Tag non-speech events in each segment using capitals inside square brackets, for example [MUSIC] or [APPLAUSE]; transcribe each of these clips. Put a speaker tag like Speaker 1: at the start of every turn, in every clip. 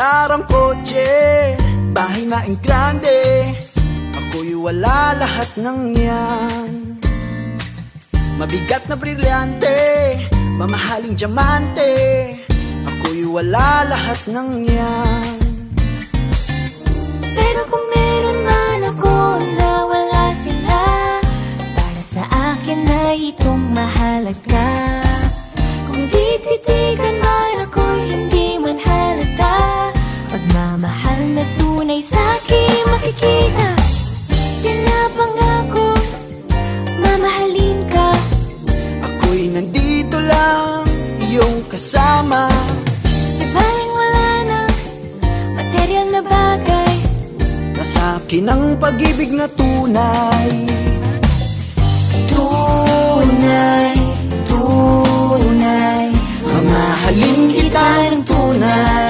Speaker 1: Karang kotse, bahay na ang grande Ako'y wala lahat ng yan. Mabigat na brilyante, mamahaling diamante. Ako'y wala lahat ng yan.
Speaker 2: Pero kung meron man ako na wala sila Para sa akin ay itong mahalaga
Speaker 1: iyong kasama.
Speaker 2: Di baling wala na, material na bagay.
Speaker 1: Nasa akin ang pag-ibig na tunay.
Speaker 2: Tunay, tunay.
Speaker 1: Mamahalin kita ng Tunay,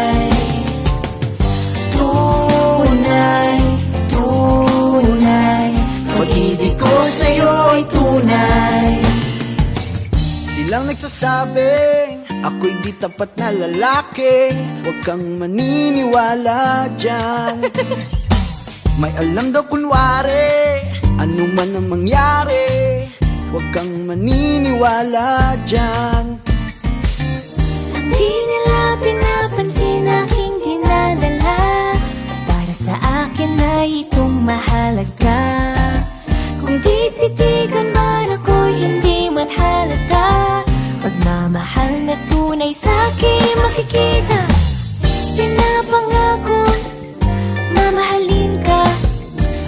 Speaker 1: Silang nagsasabing Ako'y di tapat na lalaki. Huwag kang maniniwala dyan. [LAUGHS] May alam daw kunwari Ano man ang mangyari. Huwag kang maniniwala dyan.
Speaker 2: Di nila pinapansin aking dinadala Para sa akin ay itong mahalaga. Kung man tunay sa akin makikita. Pinapangako, mamahalin ka.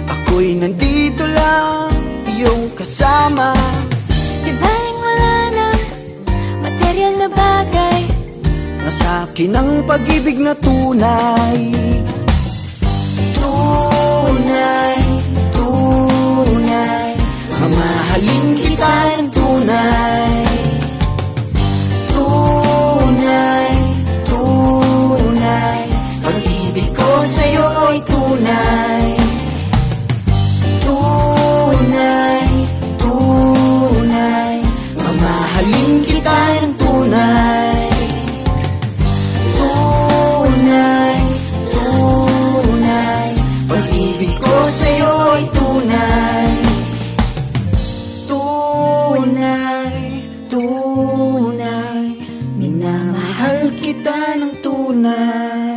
Speaker 1: Ako'y nandito lang Iyong kasama.
Speaker 2: Di baling wala na, material na bagay?
Speaker 1: Nasa akin ang pag-ibig na tunay.
Speaker 2: Tunay,
Speaker 1: tunay.
Speaker 2: Tunay, tunay.
Speaker 1: Mamahalin kita ng tunay.
Speaker 2: Tunay, tunay.
Speaker 1: Pag-ibig ko sa'yo ay tunay. Tunay, tunay. Minamahal kita ng tunay.